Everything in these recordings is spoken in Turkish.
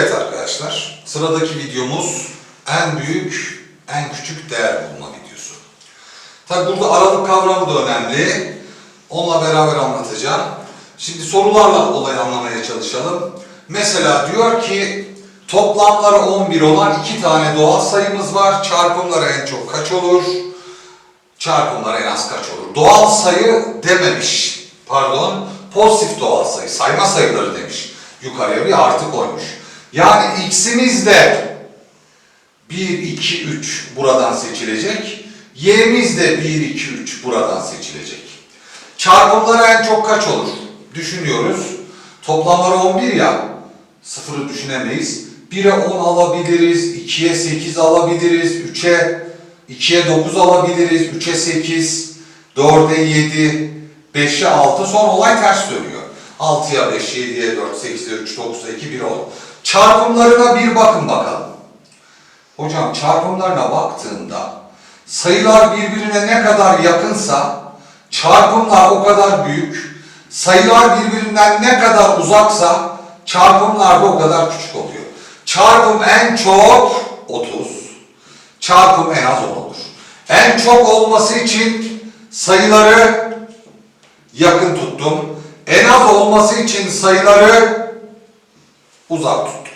Evet arkadaşlar, sıradaki videomuz en büyük, en küçük değer bulma videosu. Tabi burada aralık kavramı da önemli. Onunla beraber anlatacağım. Şimdi sorularla olayı anlamaya çalışalım. Mesela diyor ki toplamları 11 olan iki tane doğal sayımız var. Çarpımları en çok kaç olur? Çarpımları en az kaç olur? Doğal sayı dememiş. Pardon. Pozitif doğal sayı. Sayma sayıları demiş. Yukarıya bir artı koymuş. Yani x'imiz de 1, 2, 3 buradan seçilecek. Y'miz de 1, 2, 3 buradan seçilecek. Çarpımları en çok kaç olur? Düşünüyoruz. Toplamları 11 ya. Sıfırı düşünemeyiz. 1'e 10 alabiliriz. 2'ye 8 alabiliriz. 3'e 2'ye 9 alabiliriz. 3'e 8. 4'e 7. 5'e 6. Son olay ters dönüyor. 6'ya 5, 7'ye 4, 8'e 3, 9'a 2, 1 olur. Çarpımlarına bir bakın bakalım. Hocam çarpımlarına baktığında sayılar birbirine ne kadar yakınsa çarpımlar o kadar büyük, sayılar birbirinden ne kadar uzaksa çarpımlar da o kadar küçük oluyor. Çarpım en çok 30, çarpım en az 10 olur. En çok olması için sayıları yakın tuttum. En az olması için sayıları uzak tuttum.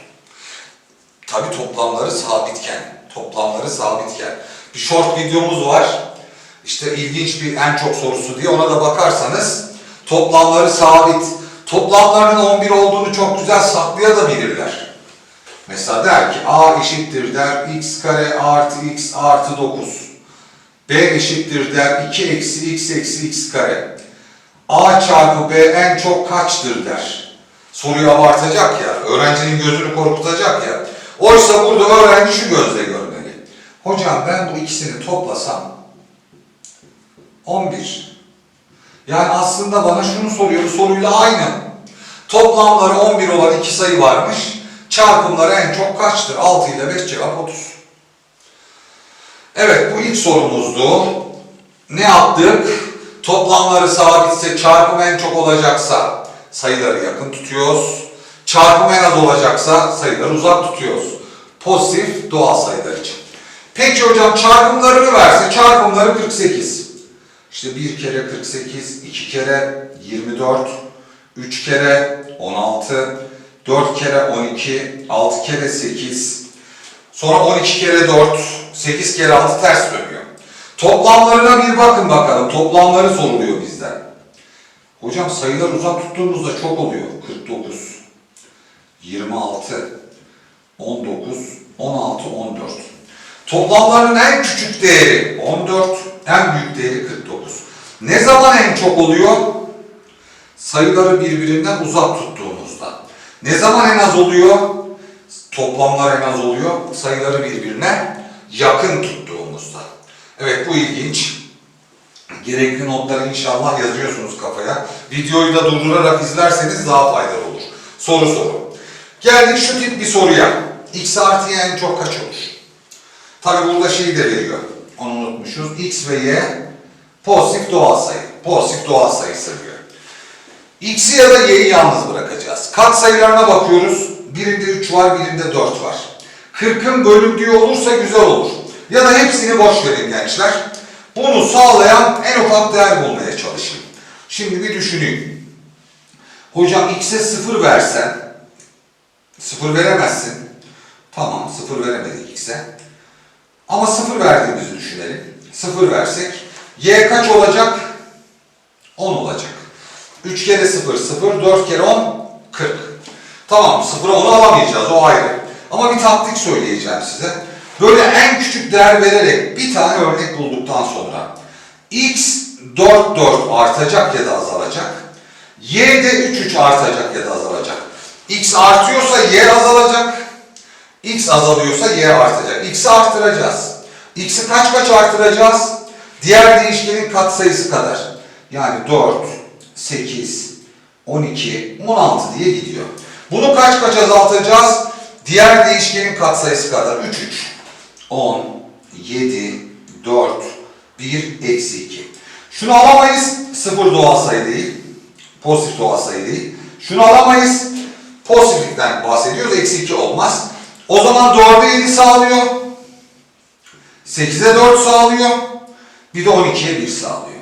Tabi toplamları sabitken, toplamları sabitken. Bir short videomuz var. İşte ilginç bir en çok sorusu diye ona da bakarsanız toplamları sabit. Toplamlarının 11 olduğunu çok güzel saklayabilirler. Mesela der ki a eşittir der x kare artı x artı 9. b eşittir der 2 eksi x eksi x kare. A çarpı b en çok kaçtır der. Soruyu abartacak ya, öğrencinin gözünü korkutacak ya. Oysa burada öğrenci şu gözle görmeli. Hocam ben bu ikisini toplasam 11. Yani aslında bana şunu soruyor, soruyla aynı. Toplamları 11 olan iki sayı varmış. Çarpımları en çok kaçtır? 6 ile 5 cevap 30. Evet bu ilk sorumuzdu. Ne yaptık? Toplamları sabitse çarpım en çok olacaksa sayıları yakın tutuyoruz. Çarpım en az olacaksa sayıları uzak tutuyoruz. Pozitif doğal sayılar için. Peki hocam çarpımlarını verse çarpımları 48. İşte bir kere 48, iki kere 24, üç kere 16, dört kere 12, altı kere 8, sonra 12 kere 4, 8 kere 6 ters dönüyor. Toplamlarına bir bakın bakalım. Toplamları soruluyor bizden. Hocam sayılar uzak tuttuğumuzda çok oluyor. 49, 26, 19, 16, 14. Toplamların en küçük değeri 14, en büyük değeri 49. Ne zaman en çok oluyor? Sayıları birbirinden uzak tuttuğumuzda. Ne zaman en az oluyor? Toplamlar en az oluyor. Sayıları birbirine yakın tuttuğumuzda. Evet bu ilginç. Gerekli notları inşallah yazıyorsunuz kafaya. Videoyu da durdurarak izlerseniz daha faydalı olur. Soru soru. Geldik şu tip bir soruya. X artı y en çok kaç olur? Tabi burada şeyi de veriyor. Onu unutmuşuz. X ve y pozitif doğal sayı. Pozitif doğal sayısı diyor. X'i ya da y'yi yalnız bırakacağız. Kat sayılarına bakıyoruz. Birinde 3 var, birinde 4 var. 40'ın bölündüğü olursa güzel olur. Ya da hepsini boş verin gençler. Bunu sağlayan en ufak değer bulmaya çalışın. Şimdi bir düşüneyim. Hocam x'e 0 versen, 0 veremezsin. Tamam, 0 veremedik x'e. Ama 0 verdiğimizi düşünelim. 0 versek, y kaç olacak? 10 olacak. 3 kere 0, 0, 4 kere 10, 40. Tamam, 0'a 10'u alamayacağız, o ayrı. Ama bir taktik söyleyeceğim size. Böyle en küçük değer vererek bir tane örnek bulduktan sonra x 4 4 artacak ya da azalacak. y de 3 3 artacak ya da azalacak. x artıyorsa y azalacak. x azalıyorsa y artacak. x'i arttıracağız. x'i kaç kaç arttıracağız? Diğer değişkenin katsayısı kadar. Yani 4, 8, 12, 16 diye gidiyor. Bunu kaç kaç azaltacağız? Diğer değişkenin katsayısı kadar. 3, 3. 10, 7, 4, 1, eksi 2. Şunu alamayız. Sıfır doğal sayı değil. Pozitif doğal sayı değil. Şunu alamayız. Pozitiflikten bahsediyoruz. Eksi 2 olmaz. O zaman 4'e 7 sağlıyor. 8'e 4 sağlıyor. Bir de 12'ye 1 sağlıyor.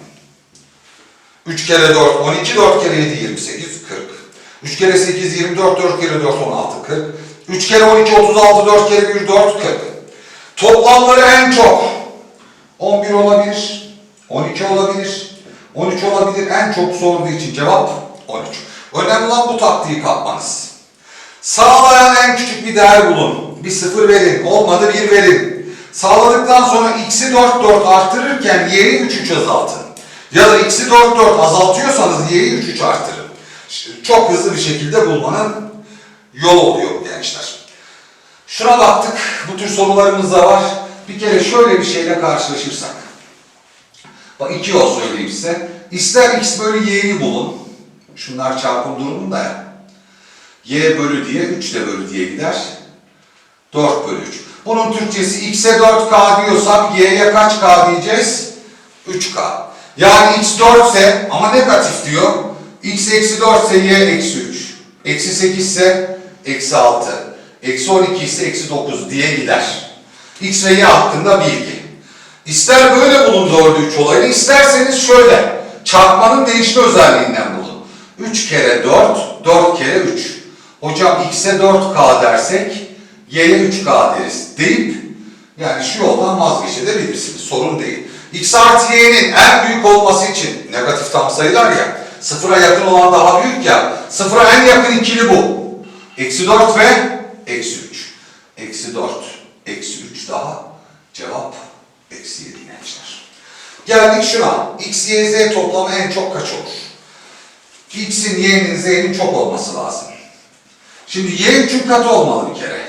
3 kere 4 12, 4 kere 7 28, 40. 3 kere 8 24, 4 kere 4 16, 40. 3 kere 12 36, 4 kere 1 4 40. Toplamları en çok 11 olabilir, 12 olabilir, 13 olabilir. En çok sorduğu için cevap 13. Önemli olan bu taktiği kapmanız. Sağlayan en küçük bir değer bulun. Bir sıfır verin, olmadı bir verin. Sağladıktan sonra x'i 4 4 arttırırken y'yi 3 3 azaltın. Ya da x'i 4 4 azaltıyorsanız y'yi 3 3 arttırın. Çok hızlı bir şekilde bulmanın yolu oluyor gençler. Şuna baktık. Bu tür sorularımız da var. Bir kere şöyle bir şeyle karşılaşırsak. Bak iki yol söyleyeyim size. İster x bölü y'yi bulun. Şunlar çarpım durumunda ya. y bölü diye 3 de bölü diye gider. 4 bölü 3. Bunun Türkçesi x'e 4k diyorsak y'ye kaç k diyeceğiz? 3k. Yani x 4 ise ama negatif diyor. x eksi 4 ise y eksi 3. Eksi 8 ise eksi 6. Eksi 12 ise eksi 9 diye gider. X ve Y hakkında bilgi. İster böyle bulun 4'ü 3 olayını, isterseniz şöyle. Çarpmanın değişme özelliğinden bulun. 3 kere 4, 4 kere 3. Hocam x'e 4k dersek, y'ye 3k deriz deyip yani şu yoldan vazgeçebilirsiniz. Sorun değil. x artı y'nin en büyük olması için negatif tam sayılar ya, sıfıra yakın olan daha büyük ya, sıfıra en yakın ikili bu. Eksi 4 ve eksi 3. Eksi 4, eksi 3 daha cevap eksi 7 gençler. Geldik şuna. X, Y, Z toplamı en çok kaç olur? X'in, Y'nin, Z'nin çok olması lazım. Şimdi Y 3'ün katı olmalı bir kere.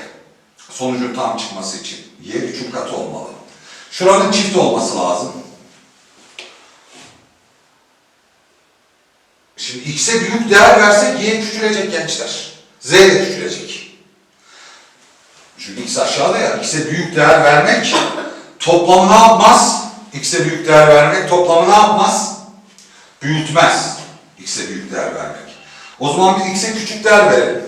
Sonucun tam çıkması için. Y 3'ün katı olmalı. Şuranın çift olması lazım. Şimdi X'e büyük değer versek Y küçülecek gençler. Z de küçülecek. Çünkü X aşağıda ya. X'e büyük değer vermek toplamı ne yapmaz? X'e büyük değer vermek toplamı ne yapmaz? Büyütmez. X'e büyük değer vermek. O zaman biz X'e küçük değer verelim.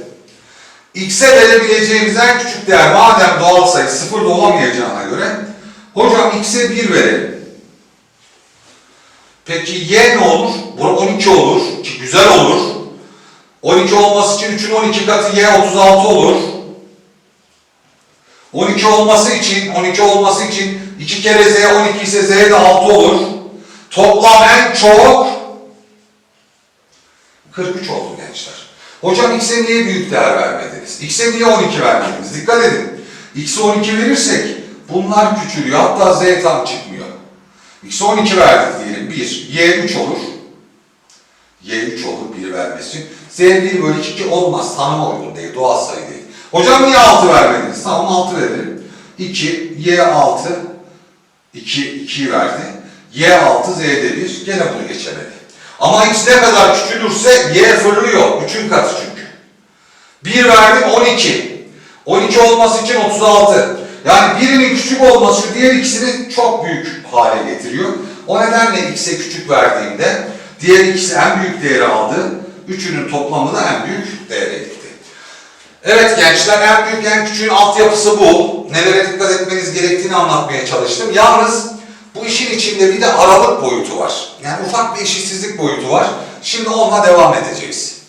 X'e verebileceğimiz en küçük değer madem doğal sayı sıfır da olamayacağına göre hocam X'e 1 verelim. Peki Y ne olur? Bu 12 olur ki güzel olur. 12 olması için 3'ün 12 katı Y 36 olur. 12 olması için 12 olması için 2 kere Z 12 ise Z de 6 olur. Toplam en çok 43 oldu gençler. Hocam X'e niye büyük değer vermediniz? X'e niye 12 vermediniz? Dikkat edin. X'e 12 verirsek bunlar küçülüyor. Hatta Z tam çıkmıyor. X'e 12 verdik diyelim. 1. Y 3 olur. Y 3 olur 1 vermesi. Z 1 bölü 2 olmaz. Tanıma uygun değil. Doğal sayı. Hocam niye 6 vermediniz? Tamam 6 verelim. 2. Y 6. 2. 2'yi verdi. Y 6 Z'de 1. Gene bunu geçemedi. Ama X ne kadar küçülürse Y fırlıyor. 3'ün katı çünkü. 1 verdim 12. 12 olması için 36. Yani birinin küçük olması diğer ikisini çok büyük hale getiriyor. O nedenle x'e küçük verdiğimde diğer ikisi en büyük değeri aldı. Üçünün toplamı da en büyük değere. Evet gençler en büyük en küçüğün altyapısı bu. Nelere dikkat etmeniz gerektiğini anlatmaya çalıştım. Yalnız bu işin içinde bir de aralık boyutu var. Yani ufak bir eşitsizlik boyutu var. Şimdi onunla devam edeceğiz.